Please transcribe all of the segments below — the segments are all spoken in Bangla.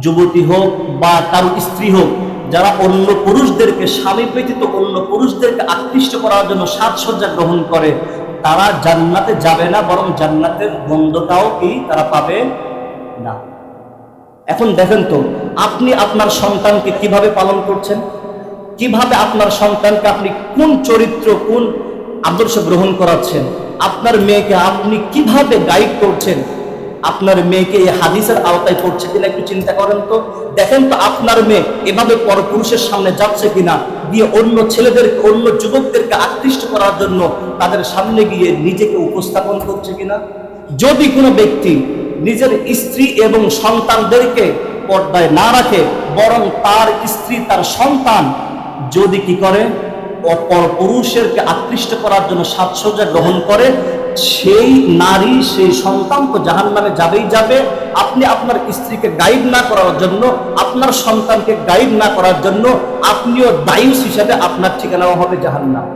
যুবতী হোক বা কারও স্ত্রী হোক, যারা অন্য পুরুষদেরকে, স্বামী ব্যতীত অন্য পুরুষদেরকে আকৃষ্ট করার জন্য সাজসজ্জা গ্রহণ করে, তারা জান্নাতে যাবে না, বরং জান্নাতের গন্ধটাও কি তারা পাবে না। এখন দেখেন তো, আপনি আপনার সন্তানকে কীভাবে পালন করছেন? কীভাবে আপনার সন্তানকে আপনি কোন চরিত্র, কোন আদর্শ গ্রহণ করাচ্ছেন? আপনার মেয়েকে আপনি কীভাবে গাইড করছেন? আপনার মেয়েকে এই হাদিসের আওতায় পড়ছে কিনা একটু চিন্তা করেন তো। দেখেন তো আপনার মেয়ে এভাবে পরপুরুষের সামনে যাচ্ছে কিনা, গিয়ে অন্য ছেলেদেরকে, অন্য যুবকদেরকে আকৃষ্ট করার জন্য তাদের সামনে গিয়ে নিজেকে উপস্থাপন করছে কিনা? যদি কোনো ব্যক্তি নিজের স্ত্রী এবং সন্তানদেরকে পর্দায় না রাখে, বরং তার স্ত্রী তার সন্তান, যদি কি করে? অপর পুরুষেরকে আকৃষ্ট করার জন্য সাজসজ্জা গ্রহণ করে সেই নারী, সেই সন্তান তো জাহান নামে যাবেই যাবে। আপনি আপনার স্ত্রীকে গাইড না করার জন্য, আপনার সন্তানকে গাইড না করার জন্য আপনিও দায়ুস হিসাবে আপনার ঠিকানাও হবে জাহান্নাম।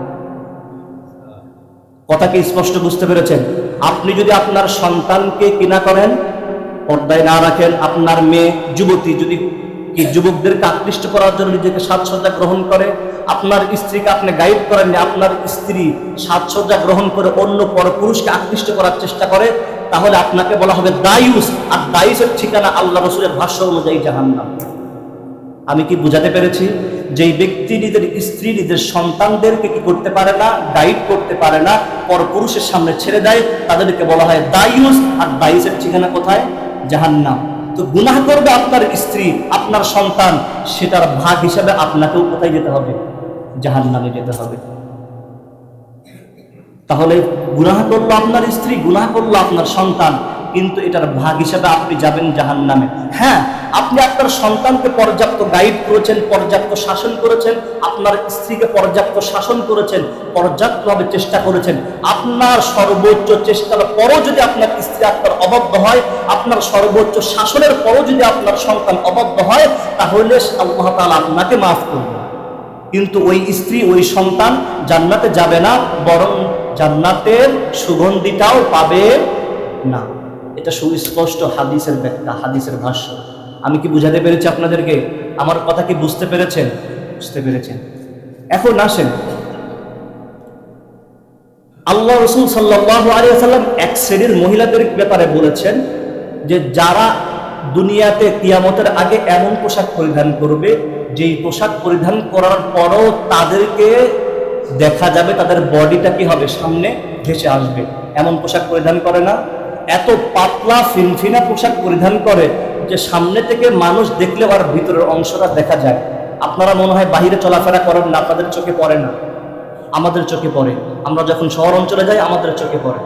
কথাকে স্পষ্ট বুঝতে পেরেছেন? আপনি যদি আপনার সন্তানকে কিনা করেন, পর্দায় না রাখেন, আপনার মেয়ে, যুবতী যদি যুবকদেরকে আকৃষ্ট করার জন্য নিজেকে সাজসজ্জা গ্রহণ করে আপনার স্ত্রীকে আপনি গাইড করেন আপনার স্ত্রী সাজসজ্জা গ্রহণ করে অন্য পরপুরুষকে আকৃষ্ট করার চেষ্টা করে, তাহলে আপনাকে বলা হবে দায়ুস। আর দায়ুসের ঠিকানা আল্লাহ রসুলের ভাষ্য অনুযায়ী জাহান্নাম। আমি কি বুঝাতে পেরেছি? যেই ব্যক্তি নিজের স্ত্রী, নিজের সন্তানদেরকে কি করতে পারে না, গাইড করতে পারে না পরপুরুষের সামনে ছেড়ে দেয়, তাদেরকে বলা হয় দায়ুস। আর দায়ুসের ঠিকানা কোথায়? জাহান্নাম। তো গুনাহ করবে আপনার স্ত্রী, আপনার সন্তান, সেটার ভাগ হিসাবে আপনাকেও কোথায় যেতে হবে? জাহান্নামে যেতে হবে। তাহলে গুনাহ করল আপনার স্ত্রী, গুনাহ করল আপনার সন্তান, কিন্তু এটার ভাগ হিসাবে আপনি যাবেন জাহান নামে হ্যাঁ আপনি আপনার সন্তানকে পর্যাপ্ত গাইড করেছেন, পর্যাপ্ত শাসন করেছেন, আপনার স্ত্রীকে পর্যাপ্ত শাসন করেছেন, পর্যাপ্তভাবে চেষ্টা করেছেন। আপনার সর্বোচ্চ চেষ্টার পরও যদি আপনার স্ত্রী আপনার অবদ্ধ হয়, আপনার সর্বোচ্চ শাসনের পরও যদি আপনার সন্তান অবদ্ধ হয়, তাহলে আল্লাহ তাআলা আপনাকে মাফ করবে কিন্তু ওই স্ত্রী, ওই সন্তান জান্নাতে যাবে না, বরং জান্নাতের সুগন্ধিটাও পাবে না। এটা সুস্পষ্ট হাদিসের ব্যাখ্যা, হাদিসের ভাষ্য। আমি কি বুঝাতে পেরেছি আপনাদেরকে? আমার কথা কি বুঝতে পেরেছেন? বুঝতে পেরেছেন। এখন আসেন। আল্লাহ রসুল সাল্লাহ আলিয়াল্লাম এক শ্রেণির মহিলাদের ব্যাপারে বলেছেন যে, যারা দুনিয়াতে কিয়ামতের আগে এমন পোশাক পরিধান করবে যেই পোশাক পরিধান করার পরও তাদেরকে দেখা যাবে তাদের বডিটা কি হবে, সামনে ভেসে আসবে। এমন পোশাক পরিধান করে না। এত পাতলা, ফিনফিনা পোশাক পরিধান করে যে সামনে থেকে মানুষ দেখলে আর ভিতরের অংশটা দেখা যায়। আপনারা মনে হয় বাহিরে চলাফেরা করেন না, আপনাদের চোখে পড়ে না। আমাদের চোখে পড়ে। আমরা যখন শহর অঞ্চলে যাই, আমাদের চোখে পড়ে।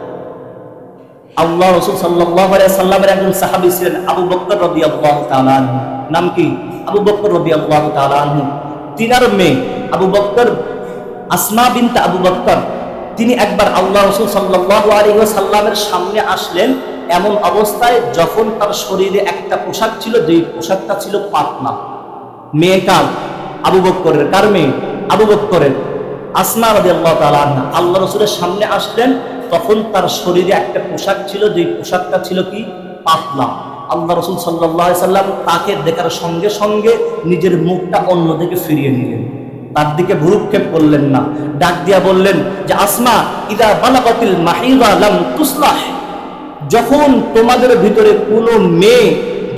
আল্লাহ রসুল সাল্লাহ সাল্লামের একজন সাহাবি ছিলেন আবু বক্কর রবি আল্লাহ নাম কি? আবু বক্কর রবি আল্লাহ তালান তিনার মেয়ে আবু বক্কর আসমা বিনতে আবু বক্কর তিনি একবার আল্লাহ রসুল সাল্লাহ আলী সাল্লামের সামনে আসলেন, এমন অবস্থায় যখন তার শরীরে একটা পোশাক ছিল, যেই পোশাকটা ছিল পাতলা। মেয়ে কাল আবু বক্করের। কার মেয়ে? আবু বক্করের। আসমা রবি আল্লাহ তালা আল্লাহ রসুলের সামনে আসলেন, তখন তার শরীরে একটা পোশাক ছিল, যেই পোশাকটা ছিল কি? পাতলা। আল্লাহ রসুল সাল্লাহ সাল্লাম তাকে দেখার সঙ্গে সঙ্গে নিজের মুখটা অন্যদিকে ফিরিয়ে নিলেন। তার দিকে ভুরুক্ষেপ করলেন না। ডাক দিয়া বললেন, যে আসমা, ইদা বালাকাতিল মাহিরা লাম তুসলাহ। যখন তোমাদের ভিতরে কোনো মেয়ে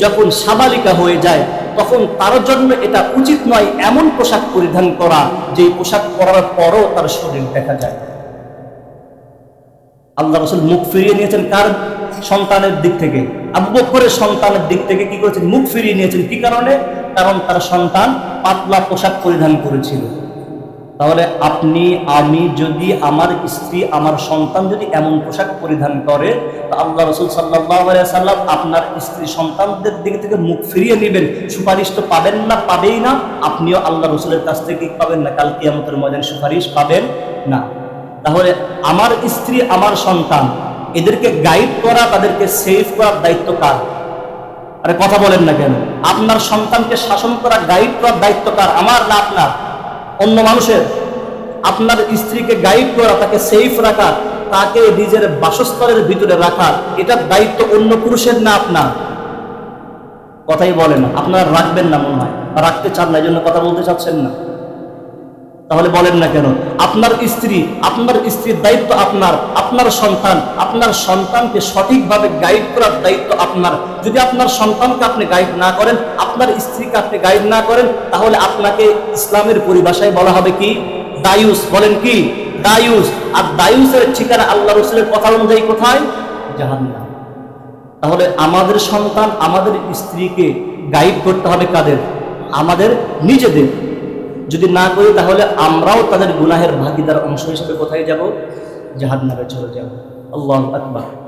যখন সাবালিকা হয়ে যায়, তখন তার জন্য এটা উচিত নয় এমন পোশাক পরিধান করা যে পোশাক পরার পরও তার শরীর দেখা যায়। আল্লাহ রসুল মুখ ফিরিয়ে নিয়েছেন কার? সন্তানের দিক থেকে। আবু বকরের সন্তানের দিক থেকে কি করেছেন? মুখ ফিরিয়ে নিয়েছেন। কি কারণে? কারণ তার সন্তান পাতলা পোশাক পরিধান করেছিল। তাহলে আপনি, আমি যদি আমার স্ত্রী, আমার সন্তান যদি এমন পোশাক পরিধান করে আল্লাহ রসুল সাল্লাহ আপনার স্ত্রী সন্তানদের দিক থেকে মুখ ফিরিয়ে নেবেন। সুপারিশ তো পাবেন না, পাবেই না। আপনিও আল্লাহ রসুলের কাছ থেকে পাবেন না। কাল কিয়ামতের ময়দান সুপারিশ পাবেন না। তাহলে আমার স্ত্রী, আমার সন্তান, এদেরকে গাইড করা, তাদেরকে সেফ করার দায়িত্ব কার? আরে কথা বলেন না কেন? আপনার সন্তানকে শাসন করা গাইড করার দায়িত্ব কার? আমার না আপনার? অন্য মানুষের? আপনার স্ত্রীকে গাইড করা, তাকে সেফ রাখা, তাকে নিজের বাসস্থলের ভিতরে রাখা, এটার দায়িত্ব অন্য পুরুষের না আপনার? কথাই বলেন আপনারা রাখবেন না মনে হয়। রাখতে চান না, এই জন্য কথা বলতে চাচ্ছেন না। তাহলে বলেন না কেন? আপনার স্ত্রী, আপনার স্ত্রীর দায়িত্ব আপনার আপনার সন্তান, আপনার সন্তানকে সঠিকভাবে গাইড করার দায়িত্ব আপনার। যদি আপনার সন্তানকে আপনি গাইড না করেন, আপনার স্ত্রীকে আপনি গাইড না করেন, তাহলে আপনাকে ইসলামের পরিভাষায় বলা হবে কি? দায়ুস। বলেন কি? দায়ুস। আর দায়ুসের ঠিকানা আল্লাহ রসুলের কথা অনুযায়ী কোথায়? জাহান্নাম। তাহলে আমাদের সন্তান আমাদের স্ত্রীকে গাইড করতে হবে কাদের? আমাদের নিজেদের। যদি না করি তাহলে আমরাও তাদের গুনাহের ভাগিদার অংশ হিসেবে কোথায় যাব? জাহান্নামে চলে যাব। আল্লাহ আকবার।